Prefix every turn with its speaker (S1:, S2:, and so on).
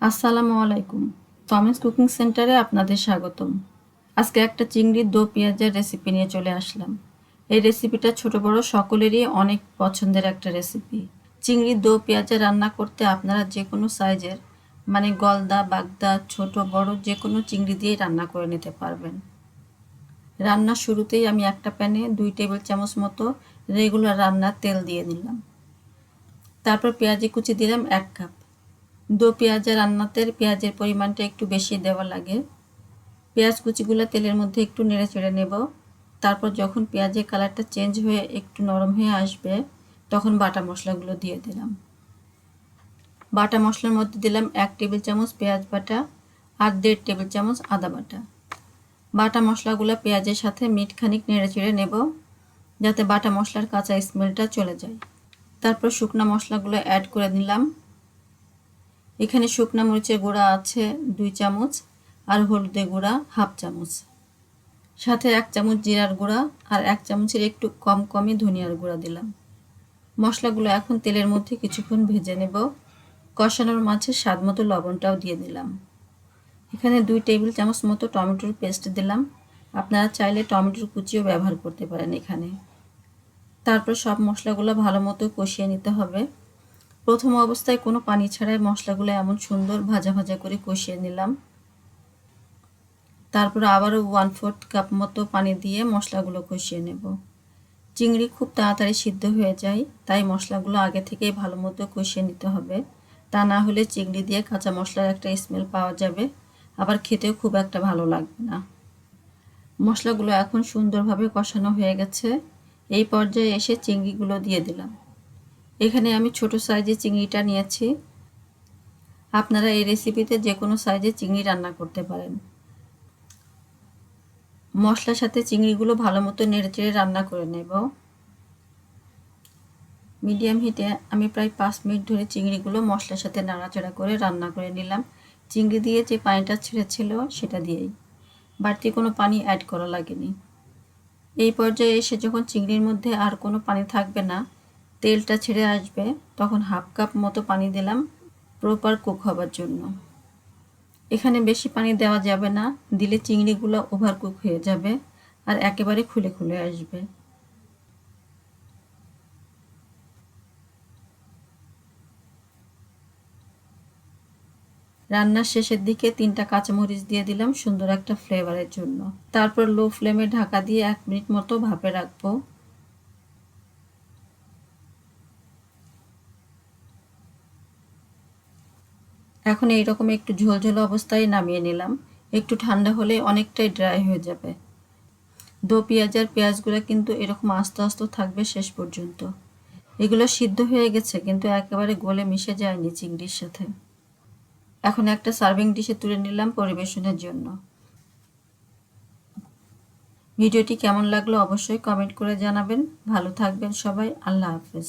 S1: আসসালামু আলাইকুম। টমিস কুকিং সেন্টারে আপনাদের স্বাগতম। আজকে একটা চিংড়ির দো পেঁয়াজের রেসিপি নিয়ে চলে আসলাম। এই রেসিপিটা ছোট বড় সকলেরই অনেক পছন্দের একটা রেসিপি চিংড়ির দো পেঁয়াজে রান্না করতে আপনারা যে কোনো সাইজের মানে গলদা, বাগদা, ছোট, বড় যে কোনো চিংড়ি দিয়েই রান্না করে নিতে পারবেন। রান্নার শুরুতেই আমি একটা প্যানে দুই টেবিল চামচ মতো রেগুলার রান্নার তেল দিয়ে দিলাম। তারপর পেঁয়াজি কুচি দিলাম এক কাপ। দো পেঁয়াজের রান্নাতে পেঁয়াজের পরিমাণটা একটু বেশি দেওয়া লাগে। পেঁয়াজ কুচিগুলো তেলের মধ্যে একটু নেড়ে চেড়ে নেব। তারপর যখন পেঁয়াজের কালারটা চেঞ্জ হয়ে একটু নরম হয়ে আসবে, তখন বাটা মশলাগুলো দিয়ে দিলাম। বাটা মশলার মধ্যে দিলাম এক টেবিল চামচ পেঁয়াজ বাটা আর দেড় টেবিল চামচ আদা বাটা। বাটা মশলাগুলো পেঁয়াজের সাথে মিট খানিক নেড়ে চেড়ে নেব, যাতে বাটা মশলার কাঁচা স্মেলটা চলে যায়। তারপর শুকনো মশলাগুলো অ্যাড করে দিলাম এখানে শুকনা মরিচের গুঁড়া আছে দুই চামচ আর হলুদের গুঁড়া হাফ চামচ। সাথে এক চামচ জিরার গুঁড়া আর এক চামচের একটু কম কমই ধনিয়ার গুঁড়া দিলাম। মশলাগুলো এখন তেলের মধ্যে কিছুক্ষণ ভেজে নেব। কষানোর মাঝে স্বাদ মতো লবণটাও দিয়ে দিলাম। এখানে দুই টেবিল চামচ মতো টমেটোর পেস্ট দিলাম। আপনারা চাইলে টমেটোর কুচিও ব্যবহার করতে পারেন এখানে। তারপর সব মশলাগুলো ভালো মতো কষিয়ে নিতে হবে। প্রথম অবস্থায় কোনো পানি ছাড়াই মশলাগুলো এমন সুন্দর ভাজা ভাজা করে কষিয়ে নিলাম। তারপর আবারও ওয়ান ফোর্থ কাপ মতো পানি দিয়ে মশলাগুলো কষিয়ে নেব। চিংড়ি খুব তাড়াতাড়ি সিদ্ধ হয়ে যায়, তাই মশলাগুলো আগে থেকেই ভালো মতো কষিয়ে নিতে হবে। তা না হলে চিংড়ি দিয়ে কাঁচা মশলার একটা স্মেল পাওয়া যাবে, আবার খেতেও খুব একটা ভালো লাগবে না। মশলাগুলো এখন সুন্দরভাবে কষানো হয়ে গেছে। এই পর্যায়ে এসে চিংড়িগুলো দিয়ে দিলাম। এখানে আমি ছোট সাইজে চিংড়িটা নিয়েছি। আপনারা এই রেসিপিতে যে কোনো সাইজে চিংড়ি রান্না করতে পারেন। মশলার সাথে চিংড়িগুলো ভালো মতো নেড়েচেড়ে রান্না করে নেব। মিডিয়াম হিটে আমি প্রায় পাঁচ মিনিট ধরে চিংড়িগুলো মশলার সাথে নাড়াচাড়া করে রান্না করে নিলাম। চিংড়ি দিয়ে যে পানিটা ছেড়েছিল সেটা দিয়েই। বাড়তি কোনো পানি অ্যাড করা লাগেনি। এই পর্যায়ে এসে যখন চিংড়ির মধ্যে আর কোনো পানি থাকবে না তেলটা ছেড়ে আসবে। তখন হাফ কাপ মতো পানি দিলাম প্রপার কুক হবার জন্য। এখানে বেশি পানি দেওয়া যাবে না, দিলে চিংড়িগুলো ওভার কুক হয়ে যাবে আর একেবারে খুলে খুলে আসবে। রান্নার শেষের দিকে তিনটা কাঁচামরিচ দিয়ে দিলাম সুন্দর একটা ফ্লেভারের জন্য। তারপর লো ফ্লেমে ঢাকা দিয়ে এক মিনিট মতো ভাপে রাখব। এখন এইরকম একটু ঝোলঝোল অবস্থায় নামিয়ে নিলাম। একটু ঠান্ডা হলে অনেকটাই ড্রাই হয়ে যাবে। দো পেঁয়াজ আর পেঁয়াজগুলো কিন্তু এরকম আস্তে আস্তে থাকবে শেষ পর্যন্ত। এগুলো সিদ্ধ হয়ে গেছে, কিন্তু একেবারে গলে মিশে যায়নি চিংড়ির সাথে। এখন একটা সার্ভিং ডিশে তুলে নিলাম পরিবেশনের জন্য। ভিডিওটি কেমন লাগল অবশ্যই কমেন্ট করে জানাবেন। ভালো থাকবেন সবাই, আল্লাহ হাফেজ।